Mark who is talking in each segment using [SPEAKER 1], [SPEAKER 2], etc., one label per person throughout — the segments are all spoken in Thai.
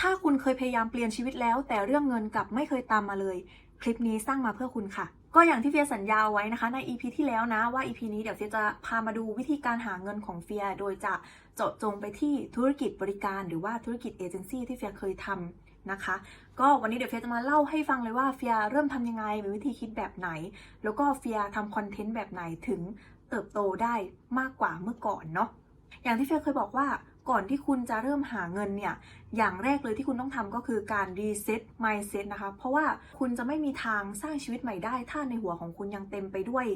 [SPEAKER 1] ถ้าคุณเคยพยายามเปลี่ยนชีวิตแล้ว แต่เรื่องเงินกลับไม่เคยตามมาเลย คลิปนี้สร้างมาเพื่อคุณค่ะ ก็อย่างที่เฟียสัญญาเอาไว้นะคะ ใน EP ที่แล้วนะว่า EP นี้เดี๋ยวเฟียจะพามาดูวิธีการหาเงินของเฟีย โดยจะเจาะจงไปที่ธุรกิจบริการ หรือว่าธุรกิจเอเจนซี่ที่เฟียเคยทำนะคะ ก็วันนี้เดี๋ยวเฟียจะมาเล่าให้ฟังเลยว่าเฟียเริ่มทำยังไงมีวิธีคิดแบบไหน แล้วก็เฟียทำคอนเทนต์แบบไหนถึงเติบโตได้มากกว่าเมื่อก่อนเนาะอย่างที่เฟียเคยบอกว่า ก่อนที่คุณจะเริ่มหาเงินเนี่ย อย่างแรกเลยที่คุณต้องทำก็คือการ reset mindset นะคะ เพราะว่าคุณจะไม่มีทางสร้างชีวิตใหม่ได้ ถ้าในหัวของคุณยังเต็มไปด้วย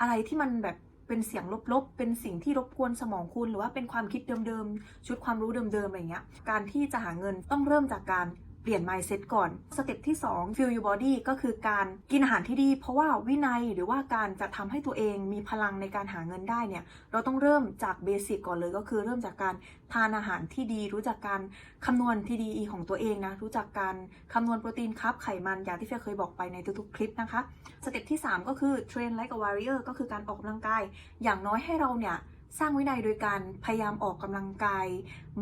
[SPEAKER 1] อะไรที่มันแบบเป็นเสียงลบๆ เป็นสิ่งที่รบกวนสมองคุณ หรือว่าเป็นความคิดเดิมๆ ชุดความรู้เดิมๆ อะไรเงี้ย การที่จะหาเงินต้องเริ่มจากการ เปลี่ยน mindset ก่อนสเต็ปที่ 2 feel your body ก็คือการกินอาหารที่ดี เพราะว่าวินัยหรือว่าการจะทำให้ตัวเองมีพลังในการหาเงินได้เนี่ยเราต้องเริ่มจากเบสิกก่อนเลยก็คือเริ่มจากการทานอาหารที่ดี รู้จักการคำนวณ TDE ของตัวเองนะรู้จักการคำนวณโปรตีนครับไขมันอย่างที่เฟียเคยบอกไปในทุกๆคลิปนะคะสเต็ปที่ 3 ก็คือ train like a warrior ก็คือการออกกำลังกายอย่างน้อยให้เราเนี่ย สร้างวินัยโดยการพยายามออกกำลังกาย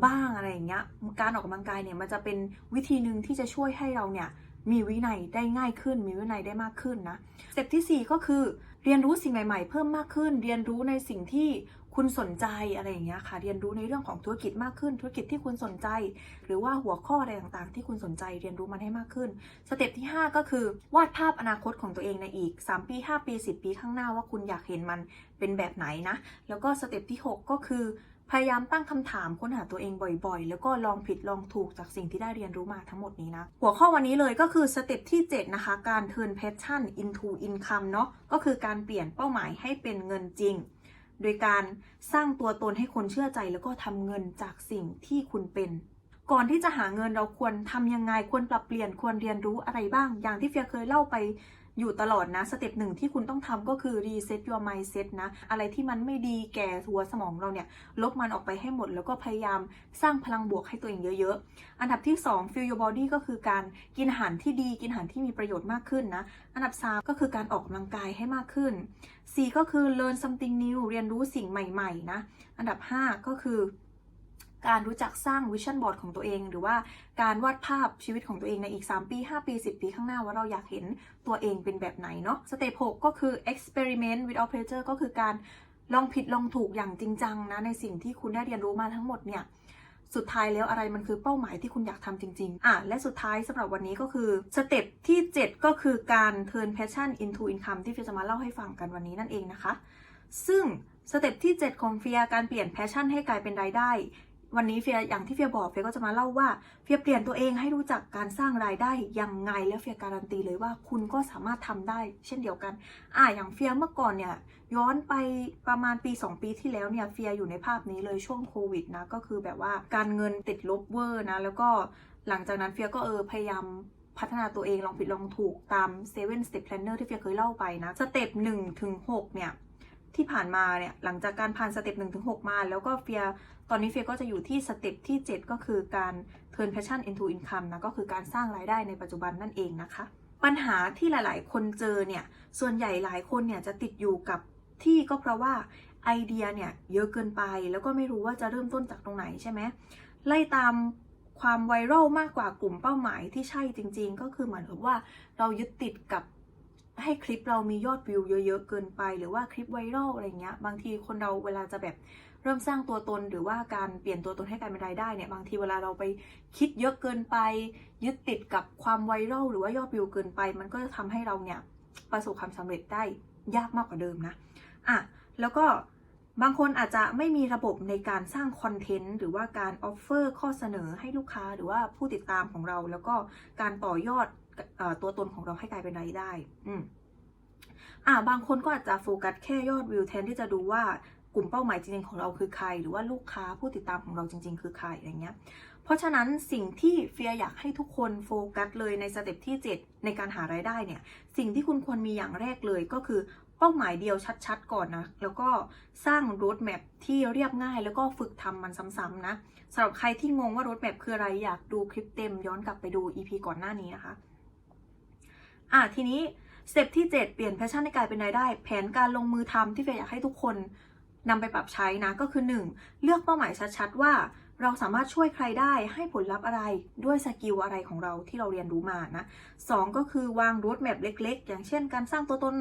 [SPEAKER 1] บ้างอะไรอย่างเงี้ย การออกกำลังกายเนี่ยมันจะเป็นวิธีหนึ่งที่จะช่วยให้เราเนี่ยมีวินัยได้ง่ายขึ้น มีวินัยได้มากขึ้นนะ สเต็ปที่ 4 ก็คือเรียนรู้สิ่งใหม่ ๆ เพิ่มมากขึ้น เรียนรู้ในสิ่งที่ คุณสนใจอะไรอย่างเงี้ยค่ะ เรียนรู้ในเรื่องของธุรกิจมากขึ้น ธุรกิจที่คุณสนใจ หรือว่าหัวข้ออะไรต่างๆ ที่คุณสนใจเรียนรู้มันให้มากขึ้น สเต็ปที่ 5 ก็คือ วาดภาพอนาคตของตัวเองในอีก 3 ปี 5 ปี 10 ปีข้างหน้าว่าคุณอยากเห็นมันเป็นแบบไหนนะ แล้วก็สเต็ปที่ 6 ก็คือพยายามตั้งคำถามค้นหาตัวเองบ่อยๆ แล้วก็ลองผิดลองถูกจากสิ่งที่ได้เรียนรู้มาทั้งหมดนี้นะ หัวข้อวันนี้เลยก็คือสเต็ปที่ 7 นะคะ การ turn passion into income เนาะก็คือการเปลี่ยนเป้าหมายให้เป็นเงินจริง โดยการสร้างตัวตนให้คนเชื่อใจแล้วก็ทำเงินจากสิ่งที่คุณเป็น ก่อนที่จะหาเงินเราควรทำยังไงควรปรับเปลี่ยนควรเรียนรู้อะไรบ้าง อย่างที่เฟียเคยเล่าไป อยู่ตลอดนะ สเต็ปหนึ่งที่คุณต้องทำก็คือ reset your mindset นะ อะไรที่มันไม่ดีแก่หัวสมองเราเนี่ย ลบมันออกไปให้หมด แล้วก็พยายามสร้างพลังบวกให้ตัวเองเยอะๆ อันดับที่ 2 feel your body ก็คือการกินอาหารที่ดีกินอาหารที่มีประโยชน์มากขึ้นนะ อันดับ 3 ก็คือการออกกำลังกายให้มากขึ้น 4 ก็คือ learn something new เรียนรู้สิ่งใหม่ๆนะ อันดับ 5 ก็คือ การรู้จักสร้างวิชั่นบอร์ดของตัวเอง หรือว่าการวาดภาพชีวิตของตัวเองในอีก 3 ปี 5 ปี 10 ปีข้างหน้าว่าเราอยากเห็นตัวเองเป็นแบบไหนเนาะสเต็ป6ก็คือ experiment without pressure ก็คือการลองผิดลองถูกอย่างจริงจังนะในสิ่งที่คุณได้เรียนรู้มาทั้งหมดเนี่ยสุดท้ายแล้วอะไรมันคือเป้าหมายที่คุณอยากทำจริง ๆ อะ และสุดท้ายสำหรับวันนี้ก็คือสเต็ปที่ 7 ก็คือการ turn passion into income ที่เฟียจะมาเล่าให้ฟังกันวันนี้นั่นเองนะคะ ซึ่งสเต็ปที่ 7 ของเฟียการเปลี่ยน passion ให้กลายเป็นรายได้ วันนี้เฟียอย่างที่เฟียบอกเฟียก็จะมาเล่าว่าเฟียเปลี่ยนตัวเองให้รู้จักการสร้างรายได้ยังไงและเฟียการันตีเลยว่าคุณก็สามารถทำได้ เช่นเดียวกัน อะอย่างเฟียเมื่อก่อนเนี่ยย้อนไปประมาณปี 2 ปีที่แล้วเนี่ยเฟียอยู่ในภาพนี้เลยช่วงโควิดนะก็คือแบบว่าการเงินติดลบเวอร์นะแล้วก็หลังจากนั้นเฟียก็เออพยายามพัฒนาตัวเองลองผิดลองถูกตาม7 Step Planner ที่เฟียเคยเล่าไปนะสเต็ป1ถึง6เนี่ยที่ผ่านมาเนี่ยหลังจากการผ่านสเต็ป1ถึง6มา แล้วก็เฟีย ตอนนี้เฟียก็จะอยู่ที่สเต็ปที่ 7 ก็คือการ turn passion into income นะ ก็คือการสร้างรายได้ในปัจจุบันนั่นเองนะคะ ปัญหาที่หลายๆ คนเจอเนี่ย ส่วนใหญ่หลายคนเนี่ยจะติดอยู่กับที่ก็เพราะว่าไอเดียเนี่ยเยอะเกินไป แล้วก็ไม่รู้ว่าจะเริ่มต้นจากตรงไหนใช่ไหมไล่ตามความไวรัลมากกว่ากลุ่มเป้าหมายที่ใช่จริง ๆ ก็คือเหมือนกับว่าเรายึดติดกับให้คลิปเรามียอดวิวเยอะๆเกินไป หรือว่าคลิปไวรัลอะไรเงี้ย บางทีคนเราเวลาจะแบบ เริ่มสร้างตัวตนหรือว่าการเปลี่ยนตัวตนให้กลายเป็นรายได้เนี่ยบางทีเวลาเราไปคิดเยอะเกินไป ยึดติดกับความไวรัลหรือว่ายอดวิวเกินไป มันก็จะทำให้เราเนี่ยประสบความสำเร็จได้ยากมากกว่าเดิมนะอะแล้วก็บางคนอาจจะไม่มีระบบในการสร้างคอนเทนต์หรือว่าการออฟเฟอร์ข้อเสนอให้ลูกค้าหรือว่าผู้ติดตามของเรา แล้วก็การต่อยอดตัวตนของเราให้กลายเป็นรายได้ อืมอ่าบางคนก็อาจจะโฟกัสแค่ยอดวิวแทนที่จะดูว่า ลุ่มเป้าหมายจริงๆของเราคือใคร หรือว่าลูกค้าผู้ติดตามของเราจริง ๆ คือใครอะไรเงี้ยเพราะฉะนั้นสิ่งที่เฟียอยากให้ทุกคนโฟกัสเลยในสเต็ปที่ 7 ในการหารายได้เนี่ยสิ่งที่คุณควรมีอย่างแรกเลยก็คือเป้าหมายเดียวชัดๆ ก่อนนะ แล้วก็สร้างรดแมพที่เรียบง่าย แล้วก็ฝึกทำมันซ้ำๆนะสำหรับใครที่งงว่ารดแมพคืออะไรอยากดูคลิปเต็มย้อนกลับไปดู EP ก่อนหน้านี้นะคะ อะทีนี้สเต็ปที่ 7 เปลี่ยนแพชชั่นให้กลายเป็นรายได้ แผนการลงมือทำที่เฟยอยากให้ทุกคน นำไปปรับใช้นะก็คือ 1. เลือกเป้าหมายชัดๆ ว่าเราสามารถช่วยใครได้ให้ผลลัพธ์อะไรด้วยสกิลอะไรของเราที่เราเรียนรู้มานะสองก็คือวางรูทแมพเล็กๆ อย่างเช่น การสร้างตัวตน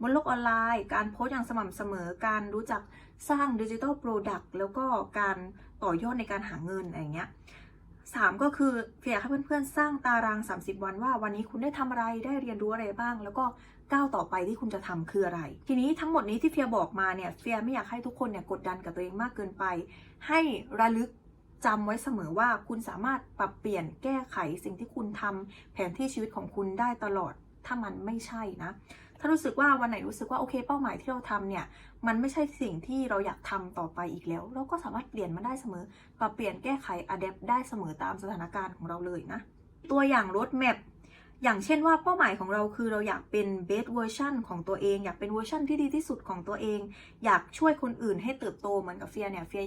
[SPEAKER 1] บนโลกออนไลน์ การโพสต์อย่างสม่ำเสมอ การรู้จักสร้างดิจิทัลโปรดักต์แล้วก็การต่อยอดในการหาเงินอะไรเงี้ยสามก็คือเฟียอยากให้เพื่อนๆ สร้างตาราง 30 วันว่าวันนี้คุณได้ทำอะไรได้เรียนรู้อะไรบ้าง แล้วก็ ก้าวต่อไปที่คุณจะทำคืออะไร ทีนี้ทั้งหมดนี้ที่เฟียบอกมาเนี่ยเฟียไม่อยากให้ทุกคนเนี่ยกดดันกับตัวเองมากเกินไป ให้ระลึกจำไว้เสมอว่าคุณสามารถปรับเปลี่ยนแก้ไขสิ่งที่คุณทำแผนที่ชีวิตของคุณได้ตลอดถ้ามันไม่ใช่นะ ถ้ารู้สึกว่าวันไหนรู้สึกว่าโอเคเป้าหมายที่เราทำเนี่ย มันไม่ใช่สิ่งที่เราอยากทำต่อไปอีกแล้ว เราก็สามารถเปลี่ยนมันได้เสมอ ปรับเปลี่ยนแก้ไขอัดแอปได้เสมอตามสถานการณ์ของเราเลยนะ ตัวอย่างรถแมพ อย่างเช่นว่าเป้าหมายของเราคือเราอยากเป็นเบสเวอร์ชันของตัวเอง อยากเป็นเวอร์ชันที่ดีที่สุดของตัวเอง อยากช่วยคนอื่นให้เติบโตเหมือนกับเฟียเนี่ยเฟีย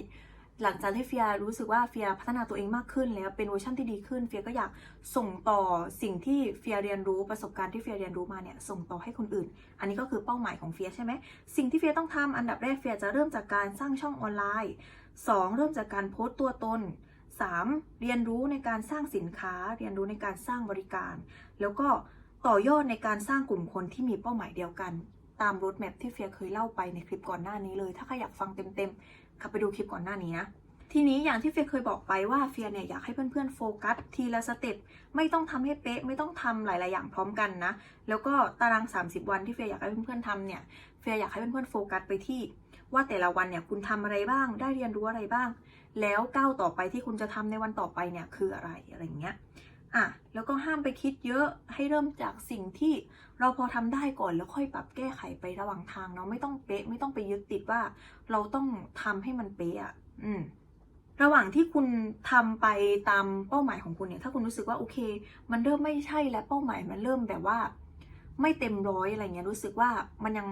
[SPEAKER 1] หลังจากที่เฟียรู้สึกว่าเฟียพัฒนาตัวเองมากขึ้นแล้วเป็นเวอร์ชันที่ดีขึ้นเฟียก็อยากส่งต่อสิ่งที่เฟียเรียนรู้ประสบการณ์ที่เฟียเรียนรู้มาเนี่ยส่งต่อให้คนอื่น อันนี้ก็คือเป้าหมายของเฟียใช่ไหมสิ่งที่เฟียต้องทำอันดับแรกเฟียจะเริ่มจากการสร้างช่องออนไลน์ 2. เริ่มจากการโพสต์ตัวตน 3. เรียนรู้ในการสร้างสินค้า เรียนรู้ในการสร้างบริการ แล้วก็ต่อยอดในการสร้างกลุ่มคนที่มีเป้าหมายเดียวกัน ตามรถแมพที่เฟียเคยเล่าไปในคลิปก่อนหน้านี้เลย ถ้าใครอยากฟังเต็มๆขับไปดูคลิปก่อนหน้านี้นะทีนี้อย่างที่เฟียเคยบอกไปว่าเฟียเนี่ยอยากให้เพื่อนๆโฟกัสทีละสเต็ปไม่ต้องทำให้เป๊ะไม่ต้องทำหลายๆอย่างพร้อมกันนะ แล้วก็ตาราง 30 วันที่เฟียอยากให้เพื่อนๆทำเนี่ยเฟียอยากให้เพื่อนๆโฟกัสไปที่ ว่าแต่ละวันเนี่ยคุณทำอะไรบ้าง ได้เรียนรู้อะไรบ้าง แล้วก้าวต่อไปที่คุณจะทำในวันต่อไปเนี่ยคืออะไรอะไรอย่างเงี้ย อะแล้วก็ห้ามไปคิดเยอะให้เริ่มจากสิ่งที่เราพอทำได้ก่อนแล้วค่อยปรับแก้ไขไประหว่างทางเนาะไม่ต้องเป๊ะไม่ต้องไปยึดติดว่า เราต้องทำให้มันเป๊ะอะอืมระหว่างที่คุณทำไปตามเป้าหมายของคุณเนี่ยถ้าคุณรู้สึกว่าโอเค มันเริ่มไม่ใช่แล้วเป้าหมายมันเริ่มแบบว่า ไม่เต็มร้อยอะไรเงี้ยรู้สึกว่ามันยัง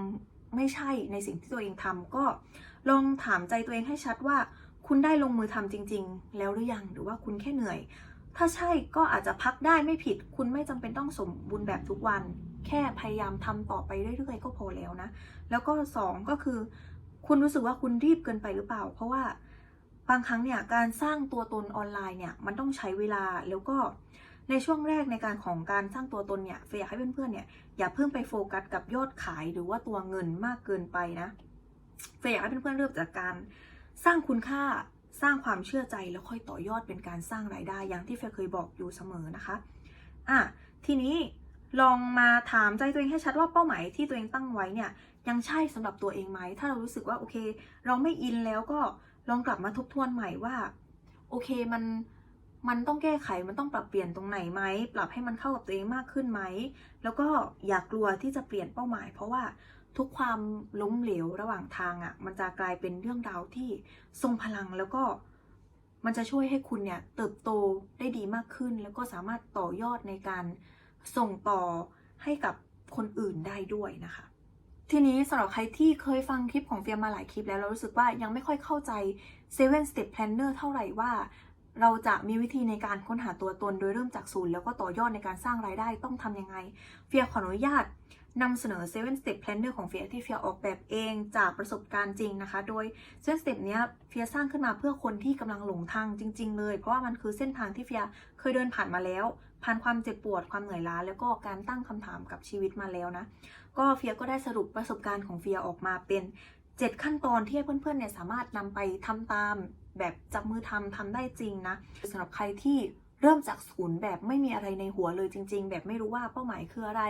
[SPEAKER 1] ไม่ใช่ในสิ่งที่ตัวเองทำก็ลองถามใจตัวเองให้ชัดว่า คุณได้ลงมือทำจริง ๆ แล้วหรือยังหรือว่าคุณแค่เหนื่อย ถ้าใช่ก็อาจจะพักได้ไม่ผิด คุณไม่จำเป็นต้องสมบูรณ์แบบทุกวัน แค่พยายามทำต่อไปเรื่อยๆ ก็พอแล้วนะ แล้วก็สองก็คือ คุณรู้สึกว่าคุณรีบเกินไปหรือเปล่า เพราะว่าบางครั้งเนี่ยการสร้างตัวตนออนไลน์เนี่ยมันต้องใช้เวลาแล้วก็ในช่วงแรกในการของการสร้างตัวตนเนี่ยเฟยอยากให้เพื่อนๆเนี่ยอย่าเพิ่งไปโฟกัสกับยอดขายหรือว่าตัวเงินมากเกินไปนะเฟยอยากให้เพื่อนๆเริ่มจากการสร้างคุณค่า สร้างความเชื่อใจแล้วค่อยต่อยอดเป็นการสร้างรายได้อย่างที่เฟยเคยบอกอยู่เสมอนะคะอะทีนี้ลองมาถามใจตัวเองให้ชัดว่าเป้าหมายที่ตัวเองตั้งไว้เนี่ยยังใช่สำหรับตัวเองไหม ถ้าเรารู้สึกว่าโอเค เราไม่อินแล้วก็ลองกลับมาทบทวนใหม่ว่า โอเคมันมันต้องแก้ไขมันต้องปรับเปลี่ยนตรงไหนไหมปรับให้มันเข้ากับตัวเองมากขึ้นไหม แล้วก็อย่ากลัวที่จะเปลี่ยนเป้าหมาย เพราะว่าทุกความล้มเหลวระหว่างทางอะ่ะ มันจะกลายเป็นเรื่องราวที่ทรงพลังแล้วก็มันจะช่วยให้คุณเนี่ยเติบโตได้ดีมากขึ้น แล้วก็สามารถต่อยอดในการส่งต่อให้กับคนอื่นได้ด้วยนะคะ ทีนี้สำหรับใครที่เคยฟังคลิปของเฟียมาหลายคลิปแล้วเรารู้สึกว่ายังไม่ค่อยเข้าใจ Seven Step Planner เท่าไหร่ว่า เราจะมีวิธีในการค้นหาตัวตนโดยเริ่มจากศูนย์แล้วก็ต่อยอดในการสร้างรายได้ต้องทำยังไง เฟียขออนุญาต นำเสนอ Seven Step Planner ของเฟียที่เฟียออกแบบเองจากประสบการณ์จริงนะคะ โดย Seven Step เนี้ยเฟียสร้างขึ้นมาเพื่อคนที่กำลังหลงทางจริง ๆ เลย เพราะว่ามันคือเส้นทางที่เฟียเคยเดินผ่านมาแล้ว ผ่านความเจ็บปวดความเหนื่อยล้า แล้วก็การตั้งคำถามกับชีวิตมาแล้วนะ ก็เฟียก็ได้สรุปประสบการณ์ของเฟียออกมาเป็น 7 ขั้นตอนที่ให้เพื่อนๆเนี่ยสามารถนำไปทำตามแบบจับมือทำทำได้จริงนะสำหรับใครที่ เริ่มจากศูนย์แบบไม่มีอะไรในหัวเลยจริง ๆ แบบไม่รู้ว่าเป้าหมายคืออะไร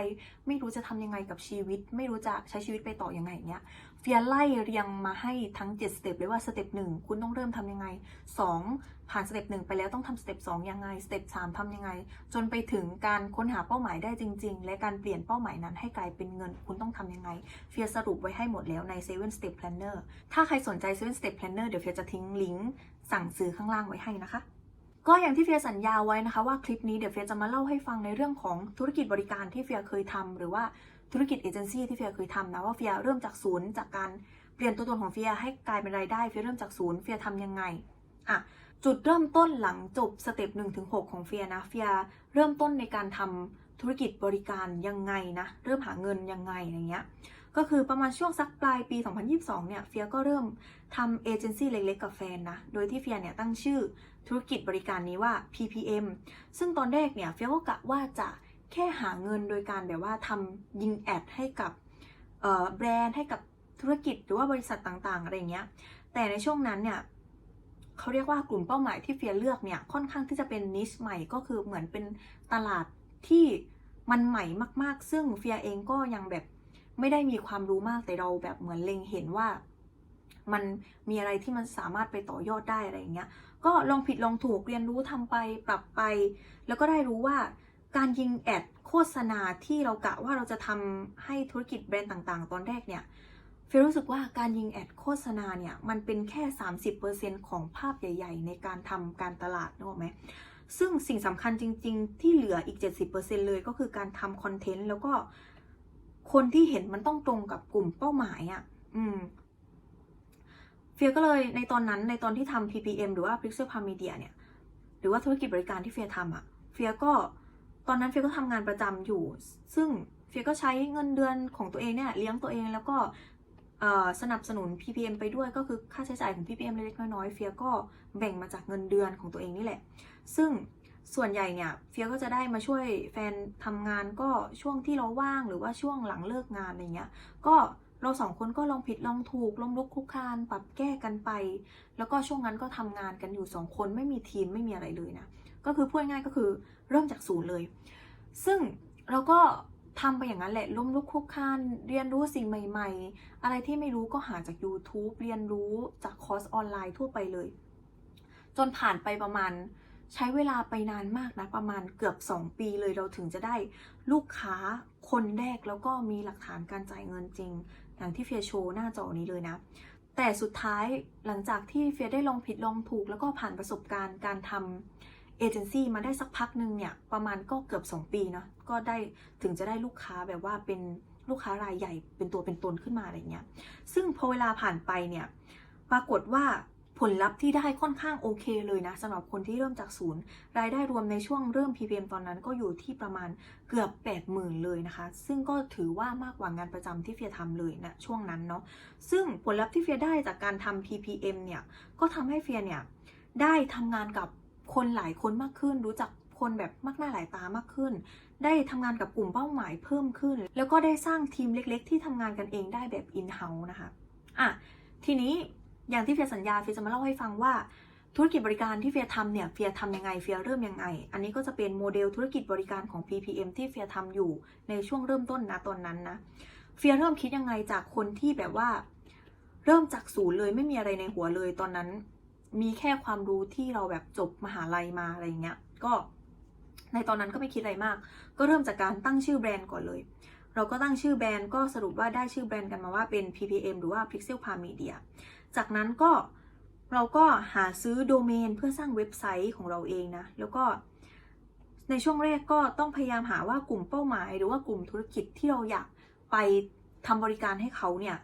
[SPEAKER 1] ไม่รู้จะทำยังไงกับชีวิต ไม่รู้จะใช้ชีวิตไปต่อยังไงเนี้ยเฟียไล่เรียงมาให้ทั้ง 7 สเต็ปเลยว่าสเต็ปหนึ่งคุณต้องเริ่มทำยังไง 2 ผ่านสเต็ปหนึ่งไปแล้วต้องทำสเต็ปสองยังไงสเต็ปสามทำยังไง จนไปถึงการค้นหาเป้าหมายได้จริง ๆ และการเปลี่ยนเป้าหมายนั้นให้กลายเป็นเงิน คุณต้องทำยังไง เฟียสรุปไว้ให้หมดแล้วใน7 Step Planner ถ้าใครสนใจ7 Step Planner เดี๋ยวเฟียจะทิ้งลิงก์สั่งซื้อข้างล่างไว้ให้นะคะ ก็อย่างที่เฟียสัญญาไว้นะคะว่าคลิปนี้เดี๋ยวเฟียจะมาเล่าให้ฟังในเรื่องของธุรกิจบริการที่เฟียเคยทำหรือว่าธุรกิจเอเจนซี่ที่เฟียเคยทำนะว่าเฟียเริ่มจากศูนย์จากการเปลี่ยนตัวตนของเฟียให้กลายเป็นรายได้เฟียเริ่มจากศูนย์เฟียทำยังไงอะจุดเริ่มต้นหลังจบสเต็ปหนึ่งถึงหของเฟียนะเฟียเริ่มต้นในการทำธุรกิจบริการยังไงนะเริ่มหาเงินยังไงอะไรเงี้ย ก็คือประมาณช่วงสักปลายปี 2022 เนี่ยเฟียก็เริ่มทำเอเจนซี่เล็กๆ กับแฟนนะ โดยที่เฟียเนี่ยตั้งชื่อธุรกิจบริการนี้ว่า PPM ซึ่งตอนแรกเนี่ยเฟียก็กะว่าจะแค่หาเงินโดยการแบบว่าทำยิงแอดให้กับแบรนด์ให้กับธุรกิจหรือว่าบริษัทต่างๆ อะไรเงี้ย แต่ในช่วงนั้นเนี่ยเขาเรียกว่ากลุ่มเป้าหมายที่เฟียเลือกเนี่ยค่อนข้างที่จะเป็นนิชใหม่ก็คือเหมือนเป็นตลาดที่มันใหม่มากๆ ซึ่งเฟียเองก็ยังแบบ ไม่ได้มีความรู้มากแต่เราแบบเหมือนเล็งเห็นว่า มันมีอะไรที่มันสามารถไปต่อยอดได้อะไรอย่างเงี้ย ก็ลองผิดลองถูกเรียนรู้ทำไปปรับไป แล้วก็ได้รู้ว่าการยิงแอดโฆษณาที่เรากะว่าเราจะทำให้ธุรกิจแบรนด์ต่างๆ ตอนแรกเนี่ยเฟยรู้สึกว่าการยิงแอดโฆษณาเนี่ยมันเป็นแค่ 30%ของภาพใหญ่ ๆ ในการทำการตลาดนึกออกไหมซึ่งสิ่งสำคัญจริง ๆ ที่เหลืออีก 70%เลยก็คือการทำคอนเทนต์แล้วก็ คนที่เห็นมันต้องตรงกับกลุ่มเป้าหมายอะ่ะ อืม เฟียก็เลยในตอนนั้นในตอนที่ทำ PPM หรือว่า Pixel Palm Media เนี่ย หรือว่าธุรกิจบริการที่เฟียทำอะ่ะ เฟียก็ตอนนั้นเฟียก็ทำงานประจำอยู่ ซึ่งเฟียก็ใช้เงินเดือนของตัวเองเนี่ยเลี้ยงตัวเองแล้วก็สนับสนุน PPM ไปด้วยก็คือค่าใช้จ่ายของ PPM เล็กๆน้อยๆเฟียก็แบ่งมาจากเงินเดือนของตัวเองนี่แหละ ซึ่ง ส่วนใหญ่เนี่ยเฟียก็จะได้มาช่วยแฟนทำงานก็ช่วงที่เราว่างหรือว่าช่วงหลังเลิกงานอะไรเงี้ย ก็เราสองคนก็ลองผิดลองถูกล้มลุกคลุกคลานปรับแก้กันไป แล้วก็ช่วงนั้นก็ทำงานกันอยู่สองคนไม่มีทีมไม่มีอะไรเลยนะ ก็คือพูดง่ายก็คือเริ่มจากศูนย์เลย ซึ่งเราก็ทำไปอย่างนั้นแหละล้มลุกคลุกคลานเรียนรู้สิ่งใหม่ ๆ อะไรที่ไม่รู้ก็หาจาก YouTube เรียนรู้จากคอร์สออนไลน์ทั่วไปเลย จนผ่านไปประมาณ ใช้เวลาไปนานมากนะประมาณเกือบ 2 ปีเลยเราถึงจะได้ลูกค้าคนแรกแล้วก็มีหลักฐานการจ่ายเงินจริง อย่างที่เฟียโชว์หน้าจอนี้เลยนะ แต่สุดท้ายหลังจากที่เฟียได้ลองผิดลองถูก แล้วก็ผ่านประสบการณ์การทำเอเจนซี่มาได้สักพักหนึ่งเนี่ย ประมาณก็เกือบ 2 ปีเนาะก็ได้ถึงจะได้ลูกค้าแบบว่าเป็นลูกค้ารายใหญ่เป็นตัวเป็นตนขึ้นมาอะไรเงี้ย ซึ่งพอเวลาผ่านไปเนี่ยปรากฏว่า ผลลัพธ์ที่ได้ค่อนข้างโอเคเลยนะสำหรับคนที่เริ่มจากศูนย์ รายได้รวมในช่วงเริ่ม PPM ตอนนั้นก็อยู่ที่ประมาณเกือบ 80,000 เลยนะคะ ซึ่งก็ถือว่ามากกว่างานประจำที่เฟียทำเลยนะช่วงนั้นเนาะซึ่งผลลัพธ์ที่เฟียได้จากการทำ PPM เนี่ยก็ทำให้เฟียเนี่ยได้ทำงานกับคนหลายคนมากขึ้น รู้จักคนแบบมากหน้าหลายตามากขึ้น ได้ทำงานกับกลุ่มเป้าหมายเพิ่มขึ้น แล้วก็ได้สร้างทีมเล็ก ๆ ที่ทำงานกันเองได้แบบ in-house นะคะอะทีนี้ อย่างที่เฟียสัญญาเฟียจะมาเล่าให้ฟังว่าธุรกิจบริการที่เฟียทำเนี่ยเฟียทำยังไงเฟียเริ่มยังไง อันนี้ก็จะเป็นโมเดลธุรกิจบริการของ PPM ที่เฟียทำอยู่ในช่วงเริ่มต้นนะตอนนั้นนะเฟียเริ่มคิดยังไงจากคนที่แบบว่า เริ่มจากศูนย์เลยไม่มีอะไรในหัวเลยตอนนั้น มีแค่ความรู้ที่เราแบบจบมหาลัยมาอะไรเงี้ยก็ในตอนนั้นก็ไม่คิดอะไรมาก ก็เริ่มจากการตั้งชื่อแบรนด์ก่อนเลย เราก็ตั้งชื่อแบรนด์ก็สรุปว่าได้ชื่อแบรนด์กันมาว่าเป็น PPM หรือว่า Pixel Palm Media จากนั้นก็เราก็หาซื้อโดเมนเพื่อสร้างเว็บไซต์ของเราเองนะ แล้วก็ในช่วงแรกก็ต้องพยายามหาว่ากลุ่มเป้าหมาย หรือว่ากลุ่มธุรกิจที่เราอยากไปทำบริการให้เขาเนี่ย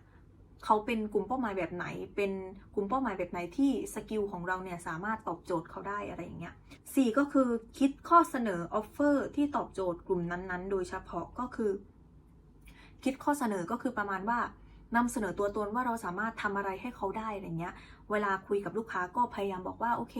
[SPEAKER 1] เขาเป็นกลุ่มเป้าหมายแบบไหน เป็นกลุ่มเป้าหมายแบบไหนที่สกิลของเราเนี่ยสามารถตอบโจทย์เขาได้อะไรอย่างเงี้ยสี่ก็คือคิดข้อเสนอออฟเฟอร์ที่ตอบโจทย์กลุ่มนั้นๆ โดยเฉพาะก็คือ คิดข้อเสนอก็คือประมาณว่า นำเสนอตัวตนว่าเราสามารถทำอะไรให้เขาได้อะไรเงี้ย เวลาคุยกับลูกค้าก็พยายามบอกว่าโอเค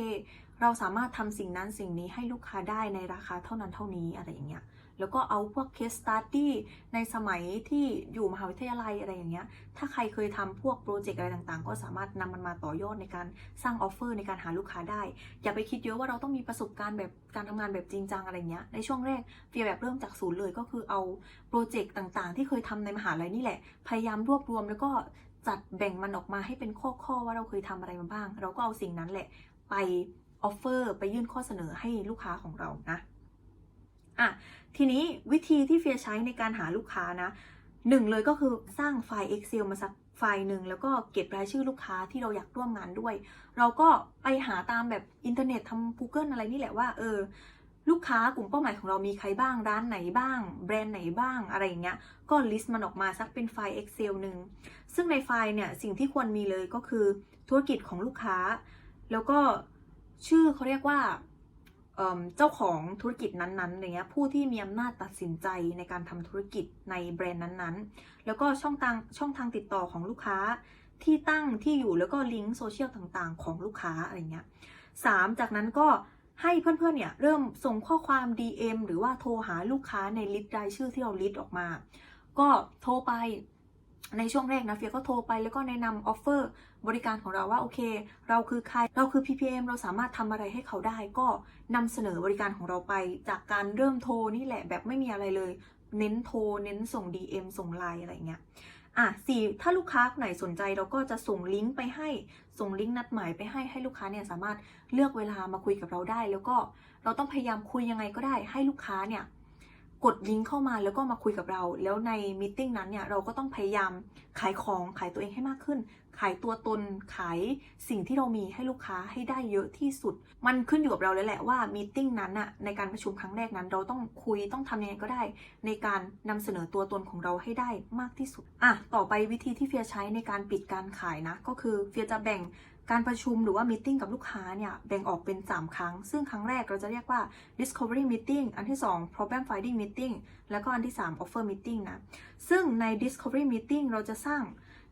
[SPEAKER 1] เราสามารถทำสิ่งนั้นสิ่งนี้ให้ลูกค้าได้ในราคาเท่านั้นเท่านี้อะไรอย่างเงี้ยแล้วก็เอาพวก case study ในสมัยที่อยู่มหาวิทยาลัยอะไรอย่างเงี้ย ถ้าใครเคยทำพวกโปรเจกต์อะไรต่างๆ ก็สามารถนำมันมาต่อยอดในการสร้างออฟเฟอร์ในการหาลูกค้าได้ อย่าไปคิดเยอะว่าเราต้องมีประสบการณ์แบบการทำงานแบบจริงจังอะไรเงี้ย ในช่วงแรกเฟียแบบเริ่มจากศูนย์เลยก็คือเอาโปรเจกต์ต่างๆ ที่เคยทำในมหาลัยนี่แหละ พยายามรวบรวมแล้วก็จัดแบ่งมันออกมาให้เป็นข้อๆว่าเราเคยทำอะไรมาบ้าง เราก็เอาสิ่งนั้นแหละไป ออฟเฟอร์ไปยื่นข้อเสนอให้ลูกค้าของเรานะอะทีนี้วิธีที่เฟียใช้ในการหาลูกค้านะหนึ่งเลยก็คือสร้างไฟล์ Excel มาสักไฟล์หนึ่งแล้วก็เก็บรายชื่อลูกค้าที่เราอยากร่วมงานด้วย เราก็ไปหาตามแบบอินเทอร์เน็ตทำ Google อะไรนี่แหละว่าเออลูกค้ากลุ่มเป้าหมายของเรามีใครบ้างร้านไหนบ้าง แบรนด์ไหนบ้างอะไรอย่างเงี้ยก็ลิสต์มันออกมาสักเป็นไฟล์ Excel หนึ่งซึ่งในไฟล์เนี่ยสิ่งที่ควรมีเลยก็คือธุรกิจของลูกค้า แล้วก็ ชื่อเขาเรียกว่าเจ้าของธุรกิจนั้นๆอะไรเงี้ยผู้ที่มีอำนาจตัดสินใจในการทำธุรกิจในแบรนด์นั้นๆ แล้วก็ช่องทางช่องทางติดต่อของลูกค้าที่ตั้งที่อยู่แล้วก็ลิงก์โซเชียลต่างๆ ของลูกค้าอะไรเงี้ยสามจากนั้นก็ให้เพื่อนๆเนี่ยเริ่มส่งข้อความ DM หรือว่าโทรหาลูกค้าในลิสต์รายชื่อที่เราลิสต์ออกมา ก็โทรไป ในช่วงแรกนะเฟียก็โทรไปแล้วก็แนะนำออฟเฟอร์บริการของเราว่าโอเค เราคือใครเราคือ PPM เราสามารถทำอะไรให้เขาได้ ก็นำเสนอบริการของเราไป จากการเริ่มโทรนี่แหละแบบไม่มีอะไรเลย เน้นโทรเน้นส่ง DM ส่งไลน์อะไรเงี้ยอะสี่ถ้าลูกค้าไหนสนใจเราก็จะส่งลิงก์ไปให้ส่งลิงก์นัดหมายไปให้ให้ลูกค้าเนี่ยสามารถเลือกเวลามาคุยกับเราได้ แล้วก็เราต้องพยายามคุยยังไงก็ได้ ให้ลูกค้าเนี่ย กดลิงก์เข้ามาแล้วก็มาคุยกับเรา แล้วในมิ팅นั้นเนี่ยเราก็ต้องพยายามขายของขายตัวเองให้มากขึ้น ขายตัวตนขายสิ่งที่เรามีให้ลูกค้าให้ได้เยอะที่สุด มันขึ้นอยู่กับเราเลยแหละว่ามิ팅นั้นน่ะในการประชุมครั้งแรกนั้นเราต้องคุยต้องทำยังไงก็ได้ ในการนำเสนอตัวตนของเราให้ได้มากที่สุดอะต่อไปวิธีที่เฟียใช้ในการปิดการขายนะ ก็คือเฟียจะแบ่ง การประชุมหรือว่ามิ팅กับลูกค้าเนี่ยแบ่งออกเป็น 3 ครั้ง ซึ่งครั้งแรกเราจะเรียกว่า discovery meeting อันที่ 2 problem finding meeting แล้วก็อันที่ 3 offer meeting นะ ซึ่งใน discovery meeting เราจะสร้าง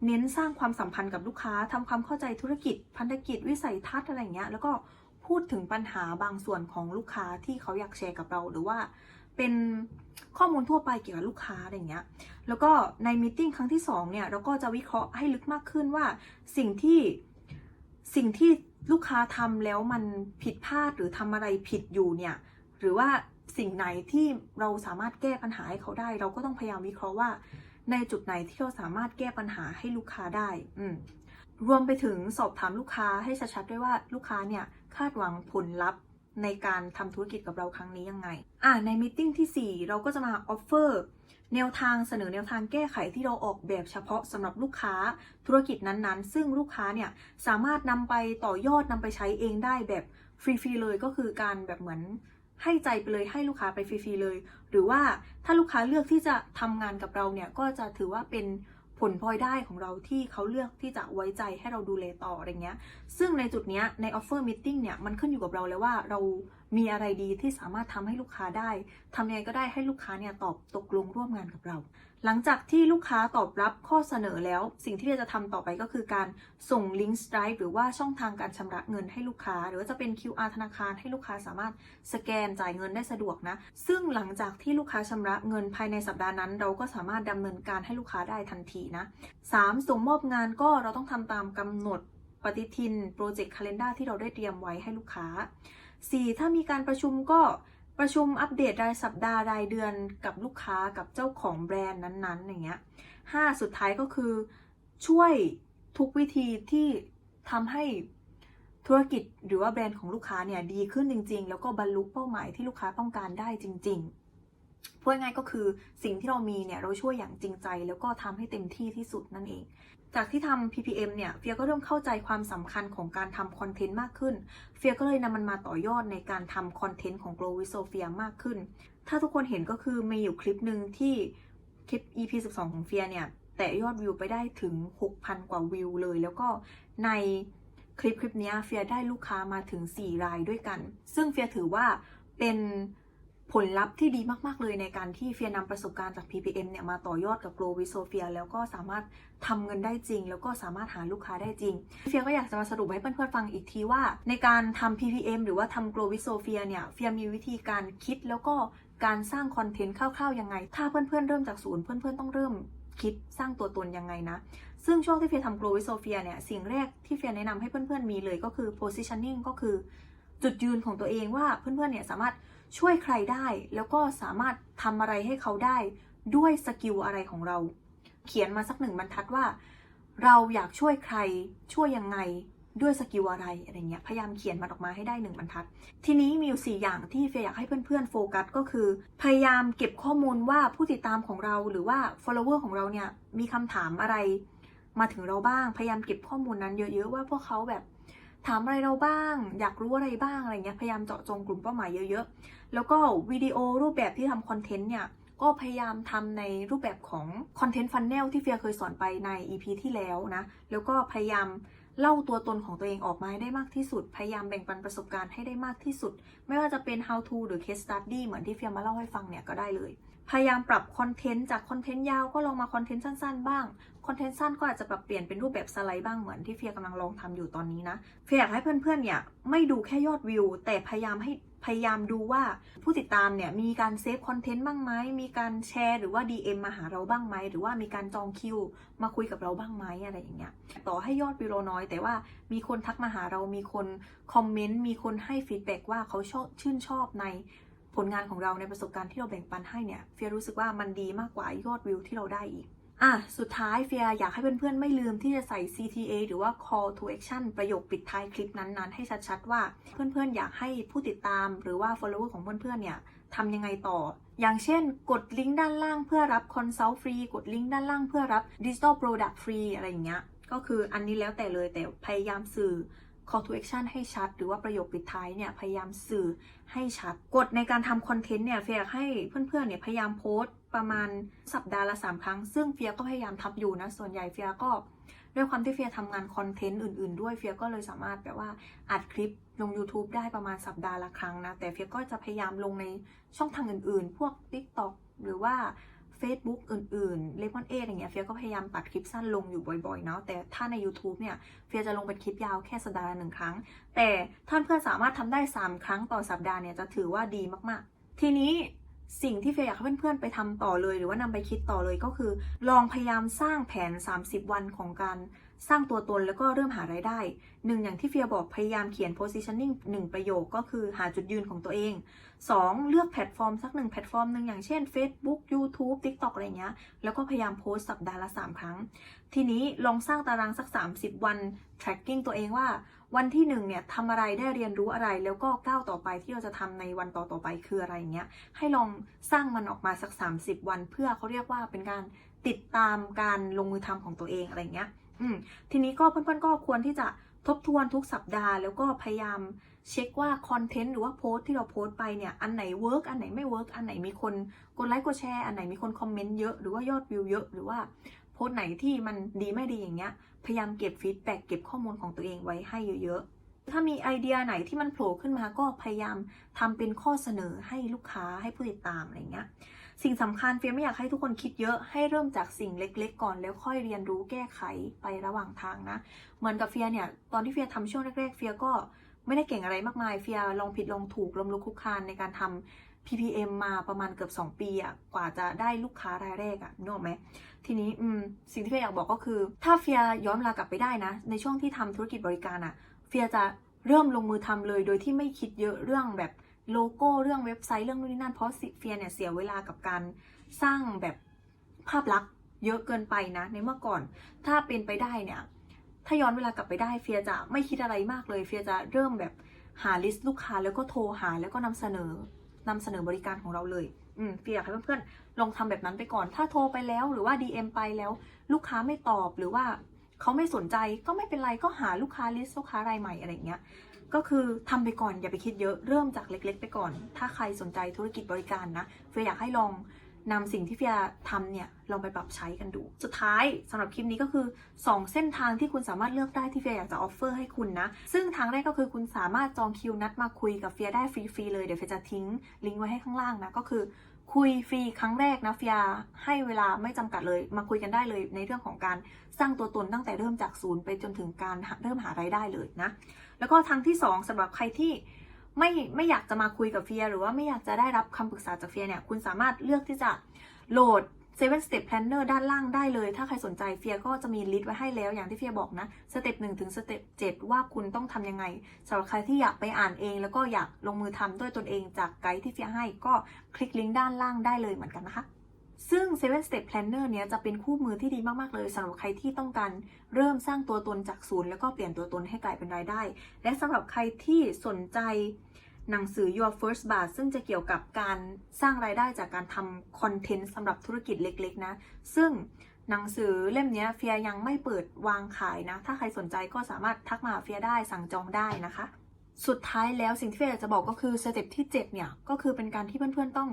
[SPEAKER 1] เน้นสร้างความสัมพันธ์กับลูกค้าทำความเข้าใจธุรกิจ พันธกิจวิสัยทัศน์อะไรเงี้ย แล้วก็พูดถึงปัญหาบางส่วนของลูกค้าที่เขาอยากแชร์กับเรา หรือว่าเป็นข้อมูลทั่วไปเกี่ยวกับลูกค้าอะไรเงี้ย แล้วก็ในมิ팅ครั้งที่2เนี่ยเราก็จะวิเคราะห์ให้ลึกมากขึ้นว่าสิ่งที่ สิ่งที่ลูกค้าทำแล้วมันผิดพลาดหรือทำอะไรผิดอยู่เนี่ย หรือว่าสิ่งไหนที่เราสามารถแก้ปัญหาให้เขาได้ เราก็ต้องพยายามวิเคราะห์ว่า ในจุดไหนที่เราสามารถแก้ปัญหาให้ลูกค้าได้อืมรวมไปถึงสอบถามลูกค้าให้ชัดๆด้วยว่าลูกค้าเนี่ยคาดหวังผลลัพธ์ในการทำธุรกิจกับเราครั้งนี้ยังไง อ่าในมิ팅ที่ 4 เราก็จะมาออฟเฟอร์ แนวทางเสนอแนวทางแก้ไขที่เราออกแบบเฉพาะสำหรับลูกค้าธุรกิจนั้นๆ ซึ่งลูกค้าเนี่ยสามารถนำไปต่อยอดนำไปใช้เองได้แบบฟรีๆเลยก็คือการแบบเหมือนให้ใจไปเลยให้ลูกค้าไปฟรีๆเลย หรือว่าถ้าลูกค้าเลือกที่จะทำงานกับเราเนี่ยก็จะถือว่าเป็นผลพลอยได้ของเราที่เขาเลือกที่จะไว้ใจให้เราดูแลต่ออะไรเงี้ย ซึ่งในจุดเนี้ยใน offer meeting เนี่ยมันขึ้นอยู่กับเราแล้วว่าเรา มีอะไรดีที่สามารถทำให้ลูกค้าได้ทำยังไงก็ได้ให้ลูกค้าเนี่ยตอบตกลงร่วมงานกับเรา หลังจากที่ลูกค้าตอบรับข้อเสนอแล้ว สิ่งที่เราจะทำต่อไปก็คือการส่งลิงก์ Stripe หรือว่าช่องทางการชำระเงินให้ลูกค้า หรือว่าจะเป็น QR ธนาคารให้ลูกค้าสามารถสแกนจ่ายเงินได้สะดวกนะ ซึ่งหลังจากที่ลูกค้าชำระเงินภายในสัปดาห์นั้น เราก็สามารถดำเนินการให้ลูกค้าได้ทันทีนะ 3. ส่งมอบงานก็เราต้องทำตามกำหนดปฏิทินโปรเจกต์คาล endar ที่เราได้เตรียมไว้ให้ลูกค้า 4. ถ้ามีการประชุมก็ประชุมอัปเดตรายสัปดาห์รายเดือนกับลูกค้ากับเจ้าของแบรนด์นั้นๆ อย่างเงี้ย 5. สุดท้ายก็คือช่วยทุกวิธีที่ทำให้ธุรกิจหรือว่าแบรนด์ของลูกค้าเนี่ยดีขึ้นจริง ๆ แล้วก็บรรลุเป้าหมายที่ลูกค้าต้องการได้จริง ๆพูดง่ายก็คือสิ่งที่เรามีเนี่ยเราช่วยอย่างจริงใจ แล้วก็ทำให้เต็มที่ที่สุดนั่นเอง จากที่ทำ PPM เนี่ยเฟียก็เริ่มเข้าใจความสำคัญของการทำคอนเทนต์มากขึ้น เฟียก็เลยนำมันมาต่อยอดในการทำคอนเทนต์ของ Grow with Sophia มากขึ้น ถ้าทุกคนเห็นก็คือมีอยู่คลิปหนึ่งที่คลิป EP 12 ของเฟียเนี่ยแต่ยอดวิวไปได้ถึง 6,000 กว่าวิวเลย แล้วก็ในคลิปคลิปนี้เฟียได้ลูกค้ามาถึง 4 รายด้วยกัน ซึ่งเฟียถือว่าเป็น ผลลัพธ์ที่ดีมาก ๆ เลยในการที่เฟียนำประสบการณ์จาก PPM เนี่ยมาต่อยอดกับ Grow with Sophia แล้วก็สามารถทำเงินได้จริง แล้วก็สามารถหาลูกค้าได้จริง เฟียก็อยากจะมาสรุปให้เพื่อนๆฟังอีกทีว่า ในการทำ PPM หรือว่าทำ Grow with Sophia เนี่ยเฟียมีวิธีการคิดแล้วก็การสร้างคอนเทนต์คร่าวๆยังไง ถ้าเพื่อนๆเริ่มจากศูนย์เพื่อนๆต้องเริ่มคิดสร้างตัวตนยังไงนะ ซึ่งช่วงที่เฟียทำ Grow with Sophia เนี่ยสิ่งแรกที่เฟียแนะนำให้เพื่อนๆมีเลยก็คือ positioning ก็คือ จุดยืนของตัวเองว่าเพื่อนๆเนี่ยสามารถ ช่วยใครได้ แล้วก็สามารถทำอะไรให้เขาได้ด้วยสกิลอะไรของเรา เขียนมาสักหนึ่งบรรทัดว่า เราอยากช่วยใครช่วยยังไงด้วยสกิลอะไรอะไรเงี้ยพยายามเขียนมันออกมาให้ได้หนึ่งบรรทัด ทีนี้มีอยู่สี่อย่างที่เฟยอยากให้เพื่อนๆโฟกัสก็คือ พยายามเก็บข้อมูลว่าผู้ติดตามของเราหรือว่า follower ของเราเนี่ยมีคำถามอะไร มาถึงเราบ้างพยายามเก็บข้อมูลนั้นเยอะๆว่าพวกเขาแบบ ถามอะไรเราบ้าง อยากรู้อะไรบ้างอะไรเงี้ยพยายามเจาะจงกลุ่มเป้าหมายเยอะๆ แล้วก็วิดีโอรูปแบบที่ทำคอนเทนต์เนี่ยก็พยายามทำในรูปแบบของคอนเทนต์ฟันเนลที่เฟียเคยสอนไปใน EP ที่แล้วนะแล้วก็พยายามเล่าตัวตนของตัวเองออกมาให้ได้มากที่สุด พยายามแบ่งปันประสบการณ์ให้ได้มากที่สุด ไม่ว่าจะเป็น how to หรือ case study เหมือนที่เฟียมาเล่าให้ฟังเนี่ยก็ได้เลย พยายามปรับคอนเทนต์จากคอนเทนต์ยาวก็ลองมาคอนเทนต์สั้นๆ บ้าง คอนเทนต์สั้นก็อาจจะปรับเปลี่ยนเป็นรูปแบบสไลด์บ้างเหมือนที่เฟียกำลังลองทำอยู่ตอนนี้นะเฟียอยากให้เพื่อนๆเนี่ยไม่ดูแค่ยอดวิว แต่พยายามให้พยายามดูว่าผู้ติดตามเนี่ยมีการเซฟคอนเทนต์บ้างไหม มีการแชร์หรือว่า DM มาหาเราบ้างไหม หรือว่ามีการจองคิว มาคุยกับเราบ้างไหมอะไรอย่างเงี้ย ต่อให้ยอดวิวเราน้อย แต่ว่ามีคนทักมาหาเรา มีคนคอมเมนต์ มีคนให้ฟีดแบ็กว่าเขาชอบชื่นชอบในผลงานของเราในประสบการณ์ที่เราแบ่งปันให้เนี่ย เฟียรู้สึกว่ามันดีมากกว่ายอดวิวที่เราได้อีก อะสุดท้ายเฟียอยากให้เพื่อนๆ ไม่ลืมที่จะใส่ CTA หรือว่า call to action ประโยคปิดท้ายคลิปนั้นๆ ให้ชัดๆ ว่าเพื่อนๆ อยากให้ผู้ติดตามหรือว่า follower ของเพื่อนๆ เนี่ยทำยังไงต่อ อย่างเช่น กดลิงก์ด้านล่างเพื่อรับ consult ฟรี กดลิงก์ด้านล่างเพื่อรับ digital product ฟรีอะไรอย่างเงี้ย ก็คืออันนี้แล้วแต่เลยแต่พยายามสื่อ call to action ให้ชัด หรือว่าประโยคปิดท้ายเนี่ยพยายามสื่อให้ชัด กฎในการทำคอนเทนต์เนี่ยเฟียอยากให้เพื่อนๆ เนี่ยพยายามโพสต์ ประมาณสัปดาห์ละ3ครั้ง ซึ่งเฟียก็พยายามทำอยู่นะ ส่วนใหญ่เฟียก็ด้วยความที่เฟียทำงานคอนเทนต์อื่น ๆ ด้วยเฟียก็เลยสามารถแบบว่าอัดคลิปลง YouTube ได้ประมาณสัปดาห์ละครั้งนะ แต่เฟียก็จะพยายามลงในช่องทางอื่น ๆ พวก TikTok หรือว่า Facebook อื่นๆเลมอนเออย่างเงี้ยเฟียก็พยายามตัดคลิปสั้นลงอยู่บ่อยๆเนาะแต่ถ้าใน YouTube เนี่ยเฟียจะลงเป็นคลิปยาวแค่สัปดาห์ละหนึ่งครั้ง แต่ท่านเพื่อนสามารถทำได้ 3 ครั้งต่อสัปดาห์เนี่ยจะถือว่าดีมากๆ ทีนี้ สิ่งที่เฟียอยากให้เพื่อนๆไปทำต่อเลย หรือว่านำไปคิดต่อเลยก็คือ ลองพยายามสร้างแผน 30 วันของการสร้างตัวตนแล้วก็เริ่มหารายได้หนึ่งอย่างที่เฟียบอกพยายามเขียน positioning หนึ่งประโยคก็คือหาจุดยืนของตัวเอง 2. เลือกแพลตฟอร์มสักหนึ่งแพลตฟอร์มหนึ่งอย่างเช่น Facebook YouTube TikTok อะไรเงี้ย แล้วก็พยายามโพสต์สัปดาห์ละ 3 ครั้ง ทีนี้ลองสร้างตารางสัก 30 วัน tracking ตัวเองว่า วันที่1เนี่ยทำอะไรได้เรียนรู้อะไรแล้วก็ก้าวต่อไปที่เราจะทำในวันต่อต่อๆไปคืออะไรเงี้ยให้ลองสร้างมันออกมาสัก 30 วัน เพื่อเขาเรียกว่าเป็นการติดตามการลงมือทำของตัวเองอะไรเงี้ยอืมทีนี้ก็เพื่อนๆก็ควรที่จะทบทวนทุกสัปดาห์แล้วก็พยายามเช็คว่าคอนเทนต์หรือว่าโพสต์ที่เราโพสต์ไปเนี่ยอันไหนเวิร์กอันไหนไม่เวิร์กอันไหนมีคนกดไลค์กดแชร์อันไหนมีคนคอมเมนต์เยอะหรือว่ายอดวิวเยอะหรือว่า โพสต์ไหนที่มันดีไม่ดีอย่างเงี้ย พยายามเก็บฟีดแบ็กเก็บข้อมูลของตัวเองไว้ให้เยอะๆ ถ้ามีไอเดียไหนที่มันโผล่ขึ้นมาก็พยายามทำเป็นข้อเสนอให้ลูกค้าให้ผู้ติดตามอะไรเงี้ย สิ่งสำคัญเฟียไม่อยากให้ทุกคนคิดเยอะให้เริ่มจากสิ่งเล็ก ๆ ก่อนแล้วค่อยเรียนรู้แก้ไขไประหว่างทางนะ เหมือนกับเฟียเนี่ยตอนที่เฟียทำช่วงแรกๆเฟียก็ไม่ได้เก่งอะไรมากมายเฟียลองผิดลองถูกลมลุกคุกคานในการทำ PPM มาประมาณเกือบ 2 ปีอะกว่าจะได้ลูกค้ารายแรกอะนึกออกไหม ทีนี้อืมสิ่งที่เฟียอยากบอกก็คือ ถ้าเฟียย้อนเวลากลับไปได้นะ ในช่วงที่ทำธุรกิจบริการอะเฟียจะเริ่มลงมือทำเลย โดยที่ไม่คิดเยอะเรื่องแบบโลโก้เรื่องเว็บไซต์เรื่องนู่นนี่นั่นเพราะเฟียเนี่ยเสียเวลากับการสร้างแบบภาพลักษณ์เยอะเกินไปนะ ในเมื่อก่อนถ้าเป็นไปได้เนี่ย ถ้าย้อนเวลากลับไปได้เฟียจะไม่คิดอะไรมากเลย เฟียจะเริ่มแบบหาลิสต์ลูกค้าแล้วก็โทรหาแล้วก็นำเสนอ นำเสนอบริการของเราเลย อืมเฟียอยากให้เพื่อนๆลองทำแบบนั้นไปก่อน ถ้าโทรไปแล้วหรือว่า DM ไปแล้ว ลูกค้าไม่ตอบหรือว่าเขาไม่สนใจก็ไม่เป็นไรก็หาลูกค้าลิสต์ลูกค้ารายใหม่อะไรเงี้ยก็คือทำไปก่อนอย่าไปคิดเยอะเริ่มจากเล็ก ๆ ไปก่อน ถ้าใครสนใจธุรกิจบริการนะเฟียอยากให้ลอง นำสิ่งที่เฟียทำเนี่ยลองไปปรับใช้กันดู สุดท้ายสำหรับคลิปนี้ก็คือ 2 เส้นทางที่คุณสามารถเลือกได้ที่เฟียอยากจะออฟเฟอร์ให้คุณนะ ซึ่งทางแรกก็คือคุณสามารถจองคิวนัดมาคุยกับเฟียได้ฟรีๆเลย เดี๋ยวเฟียจะทิ้งลิงก์ไว้ให้ข้างล่างนะ ก็คือคุยฟรีครั้งแรกนะเฟียให้เวลาไม่จำกัดเลย มาคุยกันได้เลยในเรื่องของการสร้างตัวตนตั้งแต่เริ่มจากศูนย์ไปจนถึงการเริ่มหารายได้เลยนะ แล้วก็ทางที่ 2สำหรับใครที่ ไม่ไม่อยากจะมาคุยกับเฟียหรือว่าไม่อยากจะได้รับคำปรึกษาจากเฟียเนี่ยคุณสามารถเลือกที่จะโหลด7 Step Planner ด้านล่างได้เลย ถ้าใครสนใจเฟียก็จะมีลิสต์ไว้ให้แล้วอย่างที่เฟียบอกนะสเต็ปหนึ่งถึงสเต็ปเจ็ดว่าคุณต้องทำยังไงสำหรับใครที่อยากไปอ่านเอง แล้วก็อยากลงมือทำด้วยตนเองจากไกด์ที่เฟียให้ก็คลิกลิงก์ด้านล่างได้เลยเหมือนกันนะคะ ซึ่ง Seven Step Planner เนี้ยจะเป็นคู่มือที่ดีมาก ๆ เลยสำหรับใครที่ต้องการเริ่มสร้างตัวตนจากศูนย์ แล้วก็เปลี่ยนตัวตนให้กลายเป็นรายได้ และสำหรับใครที่สนใจหนังสือ Your First Bar ซึ่งจะเกี่ยวกับการสร้างรายได้จากการทำคอนเทนต์สำหรับธุรกิจเล็ก ๆ นะ ซึ่งหนังสือเล่มเนี้ยเฟียยังไม่เปิดวางขายนะ ถ้าใครสนใจก็สามารถทักมาหาเฟียได้สั่งจองได้นะคะ สุดท้ายแล้วสิ่งที่เฟียอยากจะบอกก็คือสเต็ปที่ 7 เนี่ย ก็คือเป็นการที่เพื่อนๆต้อง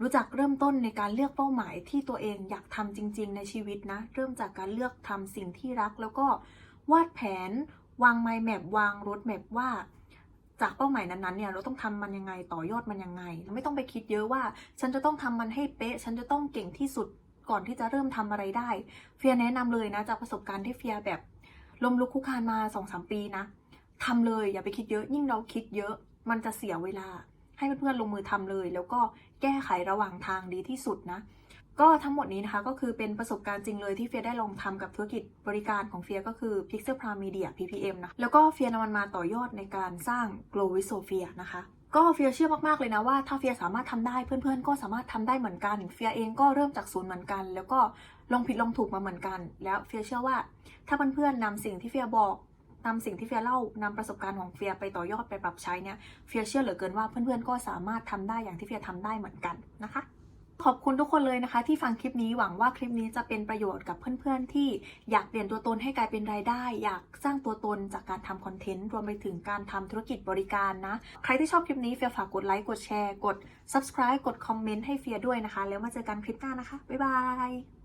[SPEAKER 1] รู้จักเริ่มต้นในการเลือกเป้าหมายที่ตัวเองอยากทำจริง ๆ ในชีวิตนะ เริ่มจากการเลือกทำสิ่งที่รัก แล้วก็วาดแผน วาง mind map วาง road map ว่า จากเป้าหมายนั้นๆเนี่ยเราต้องทำมันยังไงต่อยอดมันยังไง ไม่ต้องไปคิดเยอะว่า ฉันจะต้องทำมันให้เป๊ะ ฉันจะต้องเก่งที่สุดก่อนที่จะเริ่มทำอะไรได้ เฟียแนะนำเลยนะจากประสบการณ์ที่เฟียแบบลมลุกคุกคานมาสองสามปีนะทำเลยอย่าไปคิดเยอะยิ่งเราคิดเยอะ มันจะเสียเวลาให้เพื่อนๆลงมือทำเลย แล้วก็ แก้ไขระหว่างทางดีที่สุดนะ ก็ทั้งหมดนี้นะคะก็คือเป็นประสบการณ์จริงเลยที่เฟียได้ลองทำกับธุรกิจบริการของเฟียก็คือ Pixel Prime Media PPM นะ แล้วก็เฟียนำมันมาต่อยอดในการสร้าง Glow with Sophia นะคะก็เฟียเชื่อมาก ๆ เลยนะว่าถ้าเฟียสามารถทำได้เพื่อนๆ ก็สามารถทำได้เหมือนกัน เฟียเองก็เริ่มจากศูนย์เหมือนกัน แล้วก็ลองผิดลองถูกมาเหมือนกัน แล้วเฟียเชื่อว่า ถ้าเพื่อนๆนำสิ่งที่เฟียบอก นำสิ่งที่เฟียเล่านำประสบการณ์ของเฟียไปต่อยอดไปปรับใช้เนี่ยเฟียเชื่อเหลือเกินว่าเพื่อนๆก็สามารถทำได้อย่างที่เฟียทำได้เหมือนกันนะคะขอบคุณทุกคนเลยนะคะ ที่ฟังคลิปนี้หวังว่าคลิปนี้จะเป็นประโยชน์กับเพื่อนๆ ที่อยากเปลี่ยนตัวตนให้กลายเป็นรายได้ อยากสร้างตัวตนจากการทำคอนเทนต์รวมไปถึงการทำธุรกิจบริการนะ ใครที่ชอบคลิปนี้เฟียฝากกดไลค์กดแชร์กด subscribe กดคอมเมนต์ให้เฟียด้วยนะคะ แล้วมาเจอกันคลิปหน้านะคะ บ๊ายบาย